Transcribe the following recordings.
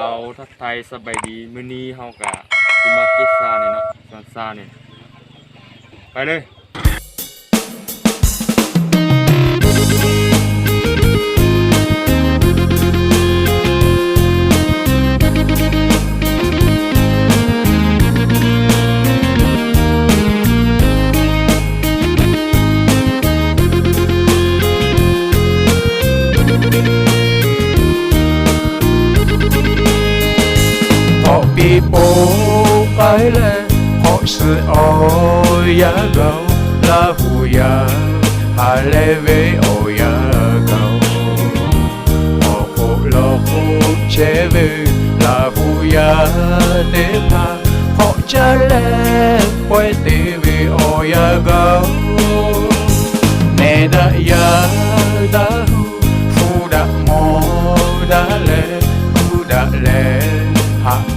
เอาทักทายสบายดีมื้อนี้เฮากะสิมาเก็บซาเนี่ยเนาะซานซาเนี่ยไปเลย โอ้ไปเลยเขาสื่อออกยากแล้วอย่าหาเลยเวียอย่า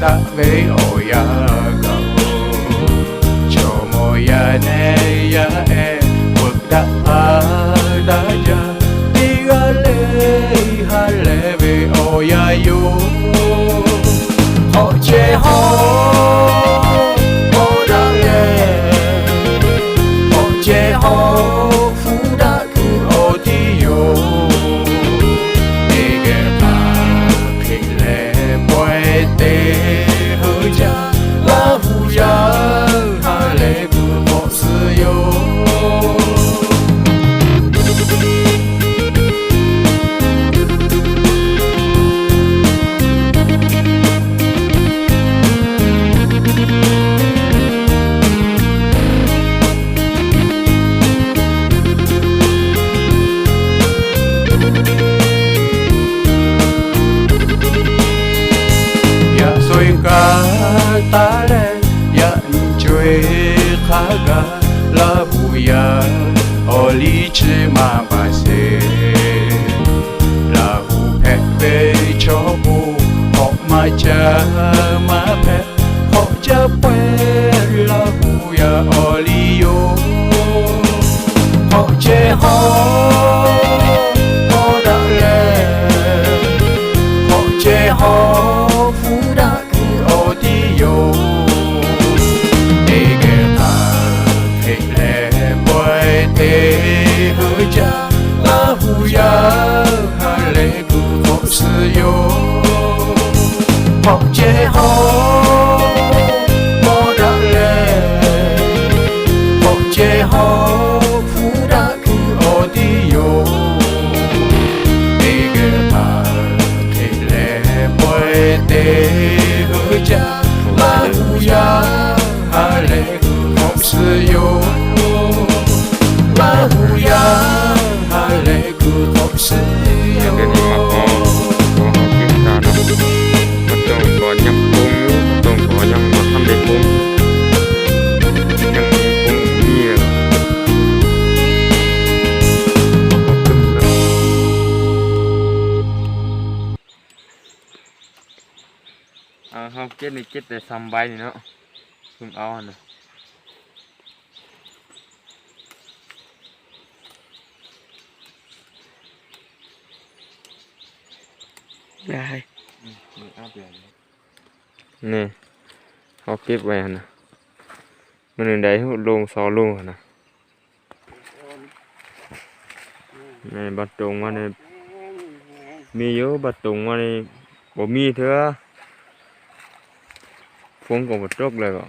ため親顔ちょもやねやえぶたあだじゃ Hallelujah, you. Ga la bu ya o li chi ma ba se la hu pe pe cho bu ho ma cha ma pe ho cha pe la bu ya o li yo. Ho che ho. Chao. อ่าเฮาเก็บนี่เก็บแต่ซ้ำใบนี่เนาะเพิ่งเอาหั่นน่ะได้มืออาบแดดนี่เขาเก็บไว้หั่นนะมันหนึ่งใดลงสอลงหั่นนะในบัดตรงว่าในมีอยู่บัดตรงว่าในบ่มีเถอะ ฟงก็บ่ตกเลยบ่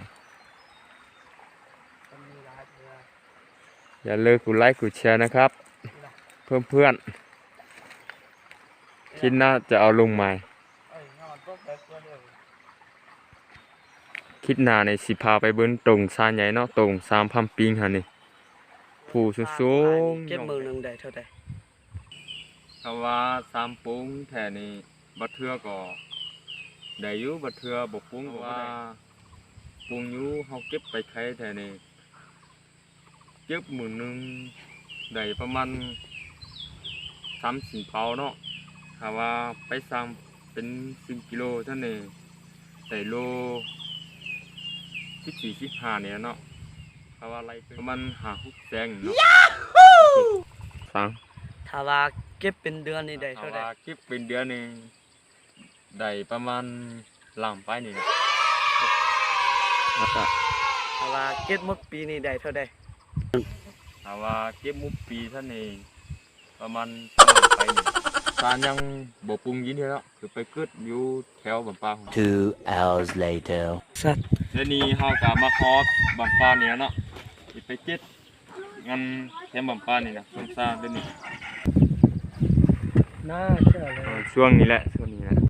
อย่าเลิกกดไลค์กดแชร์นะครับ เพื่อนเพื่อนๆคิดน่าจะเอาลงใหม่คิดหนาในสิพาไปเบิ้นตรงซานใหญ่เนาะตรงสามพันปิงหันนี่ผู้สูงๆเก็บมือหนึ่งได้เท่าใดถ้าว่าสามปุ้งแท่นี่บัดเทือก็ ได้อยู่บัดเทือบ่ปุ้งก็ว่าปุ้งอยู่เฮาเก็บไปไข่แท่นี่เก็บมื้อหนึงได้ประมาณ3-4เผาเนาะถ้าว่าไปสั่งเป็น10กิโลเท่านี้ได้โลสิบสี่สิบห้าเนี่ยเนาะเพราะว่าอะไรประมาณหาหกแสงเนาะฟังถ้าว่าเก็บเป็นเดือนนี่ได้ถ้าเท่าใดว่าคลิปเป็นเดือนนี่ ได้ประมาณลำไปนี่นะแต่ว่าเก็บหมดปีนี้ได้เท่าใดถ้าว่าเก็บมุกปีท่านนี่ประมาณลำไปนี่สารยังบ่ปรุงยินเท่าแล้วคือไปกึดอยู่แถวบำปาของ Two hours later. สัตว์เดี๋ยวนี้เฮาก็มาคอดบำปาเนี่ยเนาะสิไปเก็ดงันแคมป์บำปานี่นะสงสารเดี๋ยวนี้น่าเชื่อเลเออยช่วงนี้แหละช่วงนี้